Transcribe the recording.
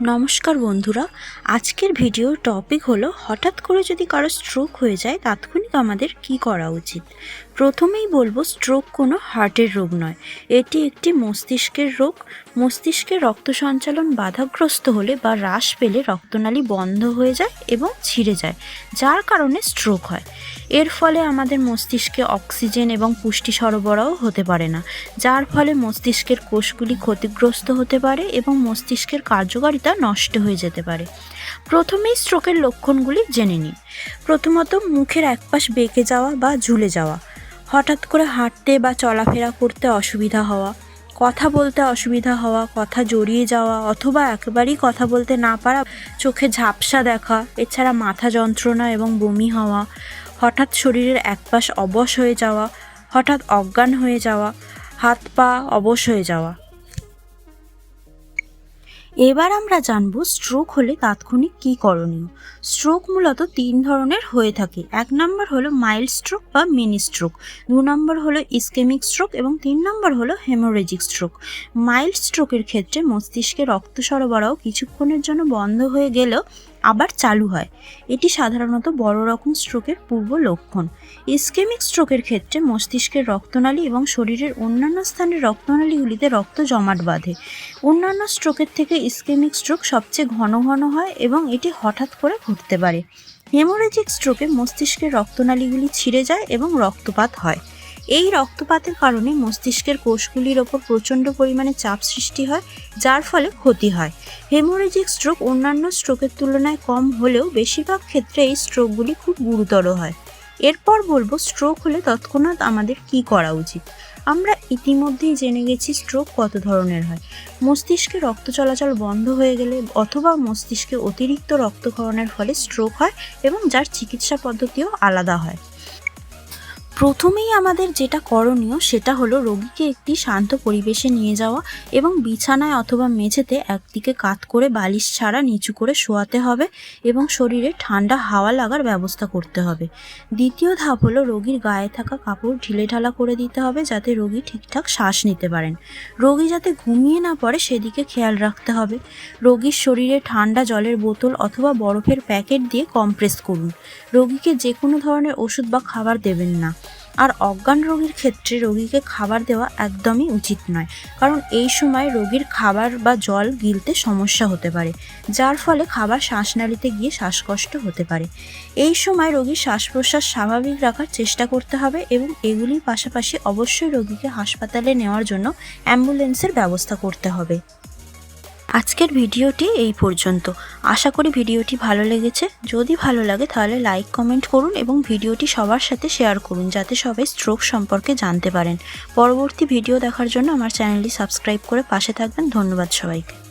নমস্কার বন্ধুরা, আজকের ভিডিওর টপিক হলো হঠাৎ করে যদি কারও স্ট্রোক হয়ে যায়, তাৎক্ষণিক আমাদের কি করা উচিত? প্রথমেই বলব স্ট্রোক কোনো হার্টের রোগ নয়। এটি একটি মস্তিষ্কের রোগ। মস্তিষ্কের রক্ত সঞ্চালন বাধাগ্রস্ত হলে বা হ্রাস পেলে রক্তনালী বন্ধ হয়ে যায় এবং ছিঁড়ে যায়, যার কারণে স্ট্রোক হয়। এর ফলে আমাদের মস্তিষ্কে অক্সিজেন এবং পুষ্টি সরবরাহ হতে পারে না, যার ফলে মস্তিষ্কের কোষগুলি ক্ষতিগ্রস্ত হতে পারে এবং মস্তিষ্কের কার্যকারিতা নষ্ট হয়ে যেতে পারে। প্রথমেই স্ট্রোকের লক্ষণগুলি জেনে নিই। প্রথমত, মুখের একপাশ বেঁকে যাওয়া বা ঝুলে যাওয়া, হঠাৎ করে হাঁটতে বা চলাফেরা করতে অসুবিধা হওয়া, কথা বলতে অসুবিধা হওয়া, কথা জড়িয়ে যাওয়া অথবা একেবারেই কথা বলতে না পারা, চোখে ঝাপসা দেখা, এছাড়া মাথা যন্ত্রণা এবং বমি হওয়া হঠাৎ শরীরের একপাশ অবশ হয়ে যাওয়া, হঠাৎ অজ্ঞান হয়ে যাওয়া, হাত পা অবশ হয়ে যাওয়া। এবার আমরা জানব স্ট্রোক হলে তাৎক্ষণিক কী করণীয়। স্ট্রোক মূলত তিন ধরনের হয়ে থাকে। এক নম্বর হলো মাইল্ড স্ট্রোক বা মিনি স্ট্রোক দু নম্বর হলো ইসকেমিক স্ট্রোক এবং তিন নম্বর হলো হেমোরেজিক স্ট্রোক মাইল্ড স্ট্রোকের ক্ষেত্রে মস্তিষ্কে রক্ত সরবরাহ কিছুক্ষণের জন্য বন্ধ হয়ে গেলেও আবার চালু হয়। এটি সাধারণত বড় রকম স্ট্রোকের পূর্ব লক্ষণ। ইসকেমিক স্ট্রোকের ক্ষেত্রে মস্তিষ্কের রক্তনালী এবং শরীরের অন্যান্য স্থানের রক্তনালীগুলিতে রক্ত জমাট বাঁধে। অন্যান্য স্ট্রোকের থেকে ইসকেমিক স্ট্রোক সবচেয়ে ঘন ঘন হয় এবং এটি হঠাৎ করে ঘটতে পারে। হেমোরেজিক স্ট্রোকে মস্তিষ্কের রক্তনালীগুলি ছিঁড়ে যায় এবং রক্তপাত হয়। এই রক্তপাতের কারণে মস্তিষ্কের কোষগুলির ওপর প্রচণ্ড পরিমাণে চাপ সৃষ্টি হয়, যার ফলে ক্ষতি হয়। হেমোরেজিক স্ট্রোক অন্যান্য স্ট্রোকের তুলনায় কম হলেও বেশিরভাগ ক্ষেত্রে এই স্ট্রোকগুলি খুব গুরুতর হয়। এরপর বলব স্ট্রোক হলে তৎক্ষণাৎ আমাদের কি করা উচিত? আমরা ইতিমধ্যেই জেনে গেছি স্ট্রোক কত ধরনের হয়। মস্তিষ্কে রক্ত চলাচল বন্ধ হয়ে গেলে অথবা মস্তিষ্কে অতিরিক্ত রক্তক্ষরণের ফলে স্ট্রোক হয় এবং যার চিকিৎসা পদ্ধতিও আলাদা হয়। প্রথমেই আমাদের যেটা করণীয় সেটা হলো রোগীকে একটি শান্ত পরিবেশে নিয়ে যাওয়া এবং বিছানায় অথবা মেঝেতে একদিকে কাত করে বালিশ ছাড়া নিচু করে শোয়াতে হবে এবং শরীরে ঠান্ডা হাওয়া লাগার ব্যবস্থা করতে হবে। দ্বিতীয় ধাপ হলো রোগীর গায়ে থাকা কাপড় ঢিলে ঢালা করে দিতে হবে যাতে রোগী ঠিকঠাক শ্বাস নিতে পারেন। রোগী যাতে ঘুমিয়ে না পড়ে সেদিকে খেয়াল রাখতে হবে। রোগীর শরীরে ঠান্ডা জলের বোতল অথবা বরফের প্যাকেট দিয়ে কমপ্রেস করুন। রোগীকে যে কোনো ধরনের ওষুধ বা খাবার দেবেন না। আর অজ্ঞান রোগীর ক্ষেত্রে রোগীকে খাবার দেওয়া একদমই উচিত নয়। কারণ এই সময় রোগীর খাবার বা জল গিলতে সমস্যা হতে পারে, যার ফলে খাবার শ্বাসনালীতে গিয়ে শ্বাসকষ্ট হতে পারে। এই সময় রোগীর শ্বাস প্রশ্বাস স্বাভাবিক রাখার চেষ্টা করতে হবে এবং এগুলির পাশাপাশি অবশ্যই রোগীকে হাসপাতালে নেওয়ার জন্য অ্যাম্বুলেন্সের ব্যবস্থা করতে হবে। আজকের ভিডিওটি এই পর্যন্ত। আশা করি ভিডিওটি ভালো লেগেছে। যদি ভালো লাগে তাহলে লাইক, কমেন্ট করুন এবং ভিডিওটি সবার সাথে শেয়ার করুন যাতে সবাই স্ট্রোক সম্পর্কে জানতে পারেন। পরবর্তী ভিডিও দেখার জন্য আমার চ্যানেলটি সাবস্ক্রাইব করে পাশে থাকবেন। ধন্যবাদ সবাইকে।